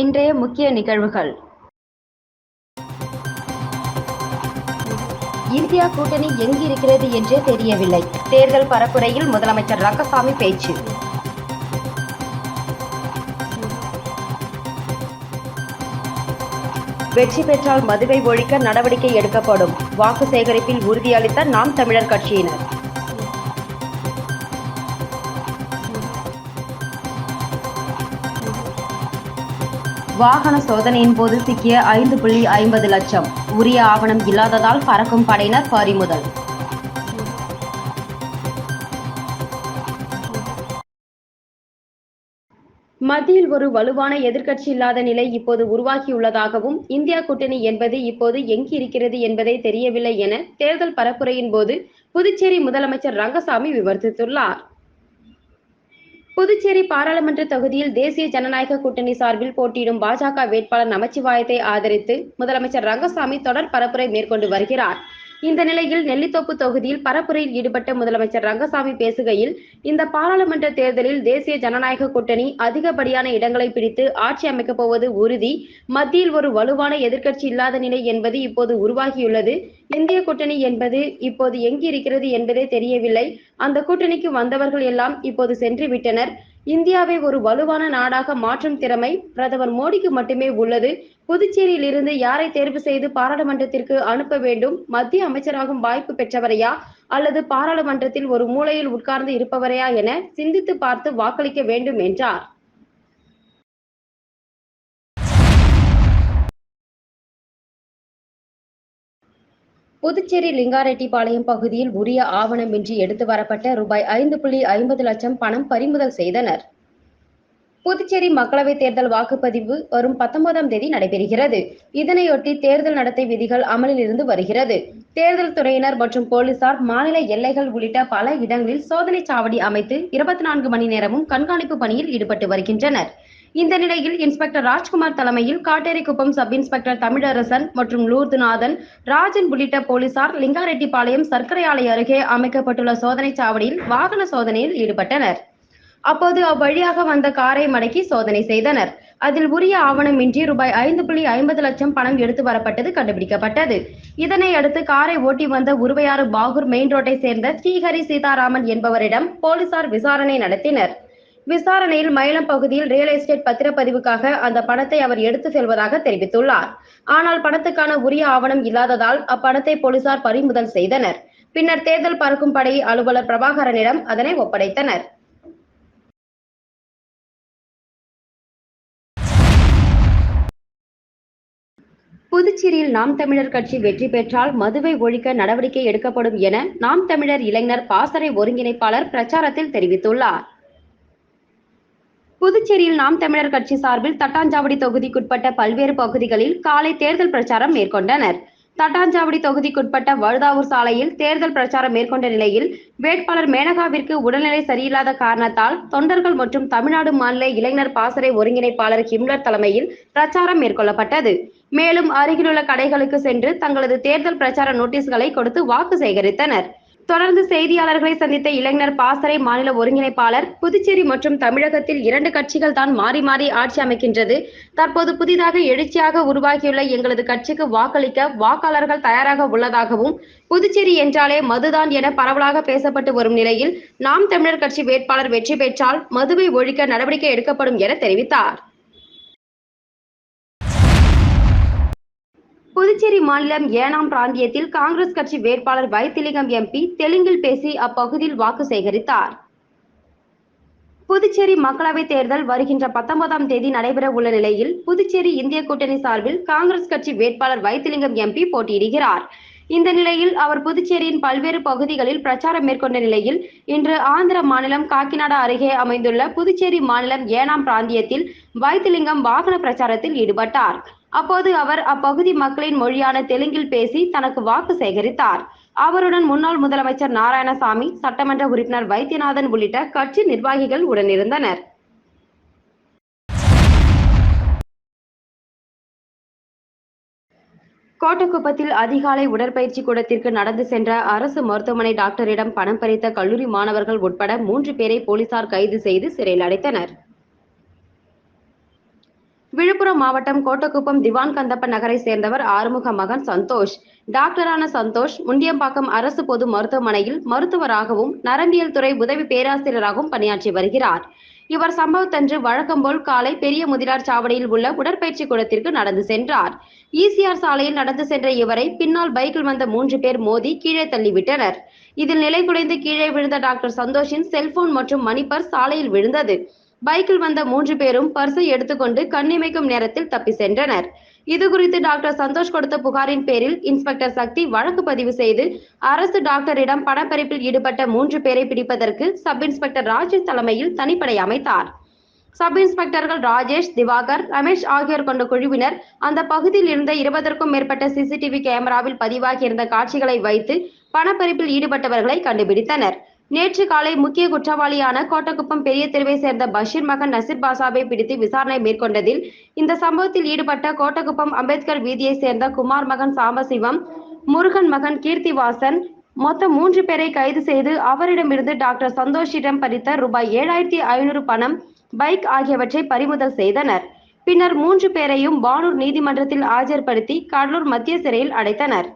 இன்றைய முக்கிய நிகழ்வுகள். இந்தியா கூட்டணி எங்கு இருக்கிறது என்றே தெரியவில்லை. தேர்தல் பரப்புரையில் முதலமைச்சர் ரங்கசாமி பேச்சு. வெற்றி பெற்றால் மதுவை ஒழிக்க நடவடிக்கை எடுக்கப்படும். வாக்கு சேகரிப்பில் உறுதியளித்த நாம் தமிழர் கட்சியினர். வாகன சோதனையின் போது சிக்கிய ஐந்து புள்ளி ஐம்பது லட்சம். உரிய ஆவணம் இல்லாததால் பறக்கும் படையினர் பறிமுதல். மத்தியில் ஒரு வலுவான எதிர்க்கட்சி இல்லாத நிலை இப்போது உருவாகியுள்ளதாகவும் இந்தியா கூட்டணி என்பது இப்போது எங்கு இருக்கிறது என்பதே தெரியவில்லை என தேர்தல் பரப்புரையின் போது புதுச்சேரி முதலமைச்சர் ரங்கசாமி விமர்சித்துள்ளார். புதுச்சேரி பாராளுமன்ற தொகுதியில் தேசிய ஜனநாயக கூட்டணி சார்பில் போட்டியிடும் பாஜக வேட்பாளர் நமச்சிவாயத்தை ஆதரித்து முதலமைச்சர் ரங்கசாமி தொடர் பரப்புரை மேற்கொண்டு வருகிறார். இந்த நிலையில் நெல்லித்தோப்பு தொகுதியில் பரப்புரையில் ஈடுபட்ட முதலமைச்சர் ரங்கசாமி பேசுகையில் இந்த பாராளுமன்ற தேர்தலில் தேசிய ஜனநாயக கூட்டணி அதிகப்படியான இடங்களை பிடித்து ஆட்சி அமைக்கப் போவது உறுதி மத்தியில் ஒரு வலுவான எதிர்க்கட்சி இல்லாத நிலை என்பது இப்போது உருவாகியுள்ளது. இந்திய கூட்டணி என்பது இப்போது எங்கு இருக்கிறது என்பதே தெரியவில்லை. அந்த கூட்டணிக்கு வந்தவர்கள் எல்லாம் இப்போது சென்று விட்டனர். இந்தியாவை ஒரு வலுவான நாடாக மாற்றும் திறமை பிரதமர் மோடிக்கு மட்டுமே உள்ளது. புதுச்சேரியில் இருந்து யாரை தேர்வு செய்து பாராளுமன்றத்திற்கு அனுப்ப வேண்டும்? மத்திய அமைச்சராகும் வாய்ப்பு பெற்றவரையா? அல்லது பாராளுமன்றத்தில் ஒரு மூலையில் உட்கார்ந்து இருப்பவரையா என சிந்தித்து பார்த்து வாக்களிக்க வேண்டும் என்றார். புதுச்சேரி லிங்காரெட்டிப்பாளையம் பகுதியில் உரிய ஆவணமின்றி எடுத்து வரப்பட்ட ரூபாய் ஐந்து புள்ளி ஐம்பது லட்சம் பணம் பறிமுதல் செய்தனர். புதுச்சேரி மக்களவைத் தேர்தல் வாக்குப்பதிவு வரும் பத்தொன்பதாம் தேதி நடைபெறுகிறது. இதனையொட்டி தேர்தல் நடத்தை விதிகள் அமலில் இருந்து வருகிறது. தேர்தல் துறையினர் மற்றும் போலீசார் மாநில எல்லைகள் உள்ளிட்ட பல இடங்களில் சோதனை சாவடி அமைத்து இருபத்தி நான்கு மணி நேரமும் கண்காணிப்பு பணியில் ஈடுபட்டு வருகின்றனர். இந்த நிலையில் இன்ஸ்பெக்டர் ராஜ்குமார் தலைமையில் காட்டேரிக்குப்பம் சப் இன்ஸ்பெக்டர் தமிழரசன் மற்றும் லூர்துநாதன் ராஜன் உள்ளிட்ட போலீசார் லிங்காரெட்டிப்பாளையம் சர்க்கரை ஆலை அருகே அமைக்கப்பட்டுள்ள சோதனை சாவடியில் வாகன சோதனையில் ஈடுபட்டனர். அப்போது அவ்வழியாக வந்த காரை மடக்கி சோதனை செய்தனர். அதில் உரிய ஆவணமின்றி ரூபாய் ஐந்து புள்ளி ஐம்பது லட்சம் பணம் எடுத்து வரப்பட்டது கண்டுபிடிக்கப்பட்டது. இதனை அடுத்து காரை ஓட்டி வந்த உருவையாறு பாகூர் மெயின் ரோட்டை சேர்ந்த ஸ்ரீஹரி சீதாராமன் என்பவரிடம் போலீசார் விசாரணை நடத்தினர். விசாரணையில் மயிலம் பகுதியில் ரியல் எஸ்டேட் பத்திரப்பதிவுக்காக அந்த பணத்தை அவர் எடுத்து செல்வதாக தெரிவித்துள்ளார். ஆனால் பணத்துக்கான உரிய ஆவணம் இல்லாததால் அப்பணத்தை போலீசார் பறிமுதல் செய்தனர். பின்னர் தேர்தல் பறக்கும் படை அலுவலர் பிரபாகரனிடம் அதனை ஒப்படைத்தனர். புதுச்சேரியில் நாம் தமிழர் கட்சி வெற்றி பெற்றால் மதுவை ஒழிக்க நடவடிக்கை எடுக்கப்படும் என நாம் தமிழர் இளைஞர் பாசறை ஒருங்கிணைப்பாளர் பிரச்சாரத்தில் தெரிவித்துள்ளார். புதுச்சேரியில் நாம் தமிழர் கட்சி சார்பில் தட்டாஞ்சாவடி தொகுதிக்குட்பட்ட பல்வேறு பகுதிகளில் காலை தேர்தல் பிரச்சாரம் மேற்கொண்டனர். தட்டாஞ்சாவடி தொகுதிக்குட்பட்ட வழுதாவூர் சாலையில் தேர்தல் பிரச்சாரம் மேற்கொண்ட நிலையில் வேட்பாளர் மேனகாவிற்கு உடல்நிலை சரியில்லாத காரணத்தால் தொண்டர்கள் மற்றும் தமிழ்நாடு மாநில இளைஞர் பாசறை ஒருங்கிணைப்பாளர் ஹிம்லர் தலைமையில் பிரச்சாரம் மேற்கொள்ளப்பட்டது. மேலும் அருகிலுள்ள கடைகளுக்கு சென்று தங்களது தேர்தல் பிரச்சார நோட்டீஸ்களை கொடுத்து வாக்கு சேகரித்தனர். தொடர்ந்து செய்தியாளர்களை சந்தித்த இளைஞர் பாசறை மாநில ஒருங்கிணைப்பாளர் புதுச்சேரி மற்றும் தமிழகத்தில் இரண்டு கட்சிகள் தான் மாறி மாறி ஆட்சி அமைக்கின்றது. தற்போது புதிதாக எழுச்சியாக உருவாகியுள்ள எங்களது கட்சிக்கு வாக்களிக்க வாக்காளர்கள் தயாராக உள்ளதாகவும் புதுச்சேரி என்றாலே மதுதான் என பரவலாக பேசப்பட்டு வரும் நிலையில் நாம் தமிழர் கட்சி வேட்பாளர் வெற்றி பெற்றால் மதுவை ஒழிக்க நடவடிக்கை எடுக்கப்படும் என தெரிவித்தார். புதுச்சேரி மாநிலம் ஏனாம் பிராந்தியத்தில் காங்கிரஸ் கட்சி வேட்பாளர் வைத்திலிங்கம் எம்பி தெலுங்கில் பேசி அப்பகுதியில் வாக்கு சேகரித்தார். புதுச்சேரி மக்களவைத் தேர்தல் வருகின்ற பத்தொன்பதாம் தேதி நடைபெற உள்ள நிலையில் புதுச்சேரி இந்திய கூட்டணி சார்பில் காங்கிரஸ் கட்சி வேட்பாளர் வைத்திலிங்கம் எம்பி போட்டியிடுகிறார். இந்த நிலையில் அவர் புதுச்சேரியின் பல்வேறு பகுதிகளில் பிரச்சாரம் மேற்கொண்ட நிலையில் இன்று ஆந்திர மாநிலம் காக்கிநாடா அருகே அமைந்துள்ள புதுச்சேரி மாநிலம் ஏனாம் பிராந்தியத்தில் வைத்திலிங்கம் வாகன பிரச்சாரத்தில் ஈடுபட்டார். அப்போது அவர் அப்பகுதி மக்களின் மொழியான தெலுங்கில் பேசி தனக்கு வாக்கு சேகரித்தார். அவருடன் முன்னாள் முதலமைச்சர் நாராயணசாமி சட்டமன்ற உறுப்பினர் வைத்தியநாதன் உள்ளிட்ட கட்சி நிர்வாகிகள் உடனிருந்தனர். கோட்டக்குப்பத்தில் அதிகாலை உடற்பயிற்சி கூடத்திற்கு நடந்து சென்ற அரசு மருத்துவமனை டாக்டரிடம் பணம் பறித்த கல்லூரி மாணவர்கள் உட்பட மூன்று பேரை போலீசார் கைது செய்து சிறையில் அடைத்தனர். விழுப்புரம் மாவட்டம் கோட்டக்குப்பம் திவான் கந்தப்ப நகரை சேர்ந்தவர் ஆறுமுக மகன் சந்தோஷ். டாக்டரான சந்தோஷ் முண்டியம்பாக்கம் அரசு பொது மருத்துவமனையில் மருத்துவராகவும் நரம்பியல் துறை உதவி பேராசிரியராகவும் பணியாற்றி வருகிறார். இவர் சம்பவத்தன்று வழக்கம்போல் காலை பெரிய முதிரார் சாவடியில் உள்ள உடற்பயிற்சி கூடத்திற்கு நடந்து சென்றார். ஈசிஆர் சாலையில் நடந்து சென்ற இவரை பின்னால் பைக்கில் வந்த மூன்று பேர் மோதி கீழே தள்ளிவிட்டனர். இதில் நிலை குலைந்து கீழே விழுந்த டாக்டர் சந்தோஷின் செல்போன் மற்றும் மணிப்பர் சாலையில் விழுந்தது. பைக்கில் வந்த மூன்று பேரும் பர்ஸை எடுத்துக்கொண்டு கண்ணிமைக்கும் நேரத்தில் தப்பி சென்றனர். இது குறித்து டாக்டர் சந்தோஷ் கொடுத்த புகாரின் பேரில் இன்ஸ்பெக்டர் சக்தி வழக்கு பதிவு செய்து அரசு டாக்டரிடம் பணப்பறிப்பில் ஈடுபட்ட மூன்று பேரை பிடிப்பதற்கு சப் இன்ஸ்பெக்டர் ராஜேஷ் தலைமையில் தனிப்படை அமைத்தார். சப் இன்ஸ்பெக்டர்கள் ராஜேஷ் திவாகர் ரமேஷ் ஆகியோர் கொண்ட குழுவினர் அந்த பகுதியில் இருந்த இருபதற்கும் மேற்பட்ட சிசிடிவி கேமராவில் பதிவாகியிருந்த காட்சிகளை வைத்து பணப்பறிப்பில் ஈடுபட்டவர்களை கண்டுபிடித்தனர். நேற்று காலை முக்கிய குற்றவாளியான கோட்டக்குப்பம் பெரிய தெருவை சேர்ந்த பஷீர் மகன் நசீர் பாசாவை பிடித்து விசாரணை மேற்கொண்டதில் இந்த சம்பவத்தில் ஈடுபட்ட கோட்டக்குப்பம் அம்பேத்கர் வீதியை சேர்ந்த குமார் மகன் சாம்பசிவம் முருகன் மகன் கீர்த்திவாசன் மொத்தம் மூன்று பேரை கைது செய்து அவரிடமிருந்து டாக்டர் சந்தோஷிடம் பறித்த ரூபாய் ஏழாயிரத்தி ஐநூறு பணம் பைக் ஆகியவற்றை பறிமுதல் செய்தனர். பின்னர் மூன்று பேரையும் பானூர் நீதிமன்றத்தில் ஆஜர்படுத்தி கடலூர் மத்திய சிறையில் அடைத்தனர்.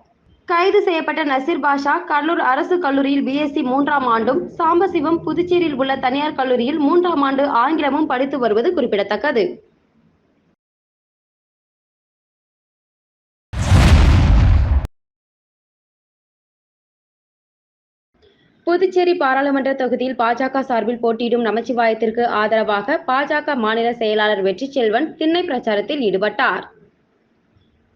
கைது செய்யப்பட்ட நசீர் பாஷா கடலூர் அரசு கல்லூரியில் பிஎஸ்சி மூன்றாம் ஆண்டும் சாம்பசிவம் புதுச்சேரியில் உள்ள தனியார் கல்லூரியில் மூன்றாம் ஆண்டு ஆங்கிலமும் படித்து வருவது குறிப்பிடத்தக்கது. புதுச்சேரி பாராளுமன்ற தொகுதியில் பாஜக சார்பில் போட்டியிடும் நமச்சிவாயத்திற்கு ஆதரவாக பாஜக மாநில செயலாளர் வெற்றி செல்வன் திண்ணை பிரச்சாரத்தில் ஈடுபட்டார்.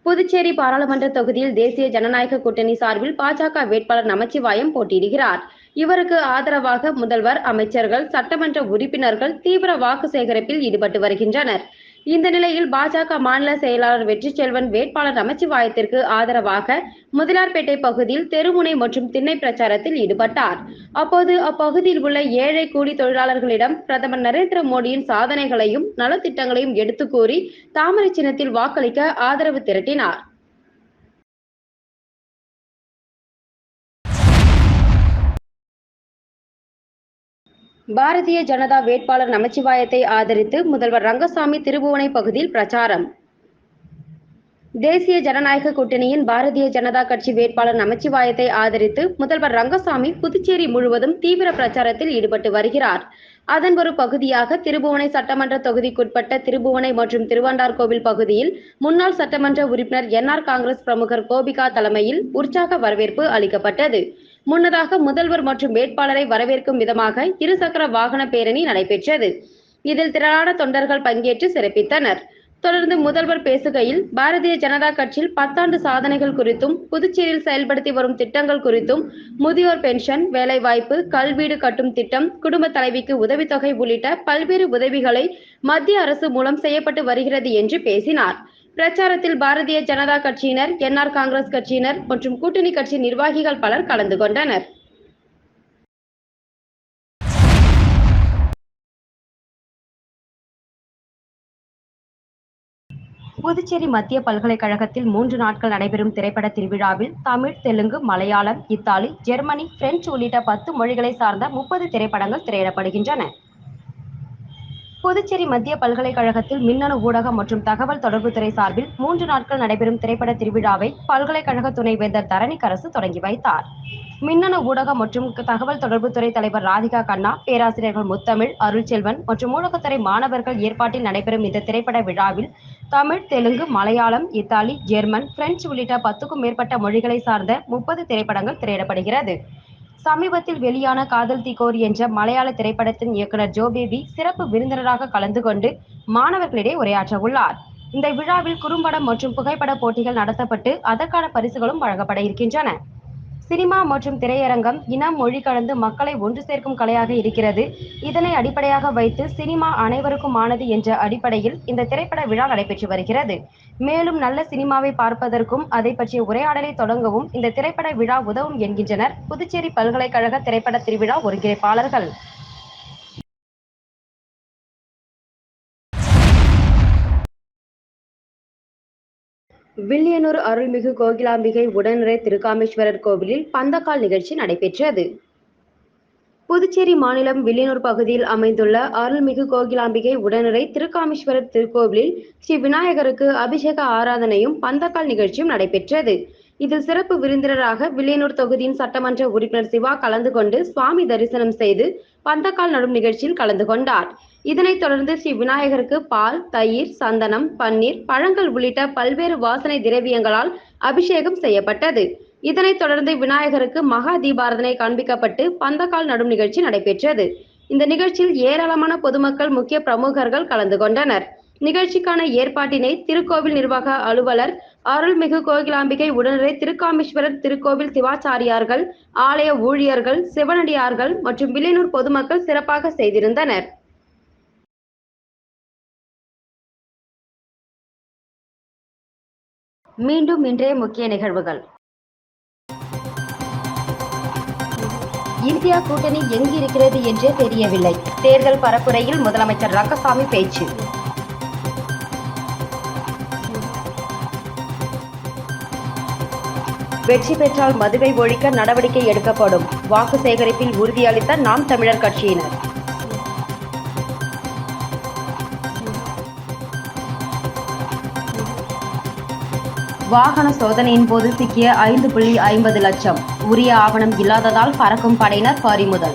புதுச்சேரி பாராளுமன்ற தொகுதியில் தேசிய ஜனநாயக கூட்டணி சார்பில் பாஜக வேட்பாளர் நமச்சிவாயம் போட்டியிடுகிறார். இவருக்கு ஆதரவாக முதல்வர் அமைச்சர்கள் சட்டமன்ற உறுப்பினர்கள் தீவிர வாக்கு சேகரிப்பில் ஈடுபட்டு வருகின்றனர். இந்த நிலையில் பாஜக மாநில செயலாளர் வெற்றி செல்வன் வேட்பாளர் நமச்சிவாயத்திற்கு ஆதரவாக முதலார்பேட்டை பகுதியில் தெருமுனை மற்றும் திண்ணை பிரச்சாரத்தில் ஈடுபட்டார். அப்போது அப்பகுதியில் உள்ள ஏழை கூலி தொழிலாளர்களிடம் பிரதமர் நரேந்திர மோடியின் சாதனைகளையும் நலத்திட்டங்களையும் எடுத்து கூறி தாமரை சின்னத்தில் வாக்களிக்க ஆதரவு திரட்டினார். பாரதிய ஜனதா வேட்பாளர் நமச்சிவாயத்தை ஆதரித்து முதல்வர் ரங்கசாமி திருபுவனை பகுதியில் பிரச்சாரம். தேசிய ஜனநாயக கூட்டணியின் பாரதிய ஜனதா கட்சி வேட்பாளர் நமச்சிவாயத்தை ஆதரித்து முதல்வர் ரங்கசாமி புதுச்சேரி முழுவதும் தீவிர பிரச்சாரத்தில் ஈடுபட்டு வருகிறார். அதன் ஒரு பகுதியாக திருபுவனை சட்டமன்ற தொகுதிக்குட்பட்ட திருபுவனை மற்றும் திருவண்டார்கோவில் பகுதியில் முன்னாள் சட்டமன்ற உறுப்பினர் என்ஆர் காங்கிரஸ் பிரமுகர் கோபிகா தலைமையில் உற்சாக வரவேற்பு அளிக்கப்பட்டது. முன்னதாக முதல்வர் மற்றும் வேட்பாளரை வரவேற்கும் விதமாக இருசக்கர வாகன பேரணி நடைபெற்றது. இதில் திரளான தொண்டர்கள் பங்கேற்று சிறப்பித்தனர். தொடர்ந்து முதல்வர் பேசுகையில் பாரதிய ஜனதா கட்சியில் பத்தாண்டு சாதனைகள் குறித்தும் புதுச்சேரியில் செயல்படுத்தி வரும் திட்டங்கள் குறித்தும் முதியோர் பென்ஷன் வேலைவாய்ப்பு கல்வீடு கட்டும் திட்டம் குடும்ப தலைவிக்கு உதவித்தொகை உள்ளிட்ட பல்வேறு உதவிகளை மத்திய அரசு மூலம் செய்யப்பட்டு வருகிறது என்று பேசினார். பிரச்சாரத்தில் பாரதிய ஜனதா கட்சியினர் என்ஆர் காங்கிரஸ் கட்சியினர் மற்றும் கூட்டணி கட்சி நிர்வாகிகள் பலர் கலந்து கொண்டனர். புதுச்சேரி மத்திய பல்கலைக்கழகத்தில் மூன்று நாட்கள் நடைபெறும் திரைப்பட திருவிழாவில் Tamil Telugu Malayalam Italy Germany French உள்ளிட்ட பத்து மொழிகளை சார்ந்த முப்பது திரைப்படங்கள் திரையிடப்படுகின்றன. புதுச்சேரி மத்திய பல்கலைக்கழகத்தில் மின்னணு ஊடகம் மற்றும் தகவல் தொடர்புத்துறை சார்பில் மூன்று நாட்கள் நடைபெறும் திரைப்பட திருவிழாவை பல்கலைக்கழக துணைவேந்தர் தரணிக்கரசு தொடங்கி வைத்தார். மின்னணு ஊடகம் மற்றும் தகவல் தொடர்புத்துறை தலைவர் ராதிகா கண்ணா பேராசிரியர்கள் முத்தமிழ் அருள்செல்வன் மற்றும் ஊடகத்துறை மாணவர்கள் ஏற்பாட்டில் நடைபெறும் இந்த திரைப்பட விழாவில் Tamil Telugu Malayalam Italy German French உள்ளிட்ட பத்துக்கும் மேற்பட்ட மொழிகளை சார்ந்த முப்பது திரைப்படங்கள் திரையிடப்படுகிறது. சமீபத்தில் வெளியான காதல் திகோர் என்ற மலையாள திரைப்படத்தின் இயக்குனர் ஜோபேபி சிறப்பு விருந்தினராக கலந்து கொண்டு மாணவர்களிடையே உரையாற்ற உள்ளார். இந்த விழாவில் குறும்படம் மற்றும் புகைப்பட போட்டிகள் நடத்தப்பட்டு அதற்கான பரிசுகளும் வழங்கப்பட இருக்கின்றன. சினிமா மற்றும் திரையரங்கம் இனம் மொழி கலந்து மக்களை ஒன்று சேர்க்கும் கலையாக இருக்கிறது. இதனை அடிப்படையாக வைத்து சினிமா அனைவருக்குமானது என்ற அடிப்படையில் இந்த திரைப்பட விழா நடைபெற்று வருகிறது. மேலும் நல்ல சினிமாவை பார்ப்பதற்கும் அதை பற்றிய உரையாடலை தொடங்கவும் இந்த திரைப்பட விழா உதவும் என்கின்றனர். புதுச்சேரி பல்கலைக்கழக திரைப்பட திருவிழா ஒருங்கிணைப்பாளர்கள். வில்லியனூர் அருள்மிகு கோகிலாம்பிகை உடனுரை திருக்காமேஸ்வரர் கோவிலில் பந்தக்கால் நிகழ்ச்சி நடைபெற்றது. புதுச்சேரி மாநிலம் வில்லியனூர் பகுதியில் அமைந்துள்ள அருள்மிகு கோகிலாம்பிகை உடனுரை திருக்காமேஸ்வரர் திருக்கோவிலில் ஸ்ரீ விநாயகருக்கு அபிஷேக ஆராதனையும் பந்தக்கால் நிகழ்ச்சியும் நடைபெற்றது. இதில் சிறப்பு விருந்தினராக வில்லியனூர் தொகுதியின் சட்டமன்ற உறுப்பினர் சிவா கலந்து கொண்டு சுவாமி தரிசனம் செய்து பந்தக்கால் நடும் நிகழ்ச்சியில் கலந்து கொண்டார். இதனைத் தொடர்ந்து ஸ்ரீ விநாயகருக்கு பால் தயிர் சந்தனம் பன்னீர் பழங்கள் உள்ளிட்ட பல்வேறு வாசனை திரவியங்களால் அபிஷேகம் செய்யப்பட்டது. இதனைத் தொடர்ந்து விநாயகருக்கு மகா தீபாரதனை காண்பிக்கப்பட்டு பந்தக்கால் நடும் நிகழ்ச்சி நடைபெற்றது. இந்த நிகழ்ச்சியில் ஏராளமான பொதுமக்கள் முக்கிய பிரமுகர்கள் கலந்து கொண்டனர். நிகழ்ச்சிக்கான ஏற்பாட்டினை திருக்கோவில் நிர்வாக அலுவலர் அருள்மிகு கோகிலாம்பிகை உடனே திருக்காமீஸ்வரர் திருக்கோவில் சிவாச்சாரியார்கள் ஆலய ஊழியர்கள் சிவனடியார்கள் மற்றும் வில்லியனூர் பொதுமக்கள் சிறப்பாக செய்திருந்தனர். மீண்டும் இன்றைய முக்கிய நிகழ்வுகள். இந்தியா கூட்டணி எங்கிருக்கிறது என்றே தெரியவில்லை. தேர்தல் பரப்புரையில் முதலமைச்சர் ரங்கசாமி பேச்சு. வெற்றி பெற்றால் மதுவை ஒழிக்க நடவடிக்கை எடுக்கப்படும். வாக்கு சேகரிப்பில் உறுதியளித்த நாம் தமிழர் கட்சியினர். வாகன சோதனையின் போது சிக்கிய ஐந்து புள்ளி ஐம்பது லட்சம். உரிய ஆவணம் இல்லாததால் பறக்கும் படையினர் பறிமுதல்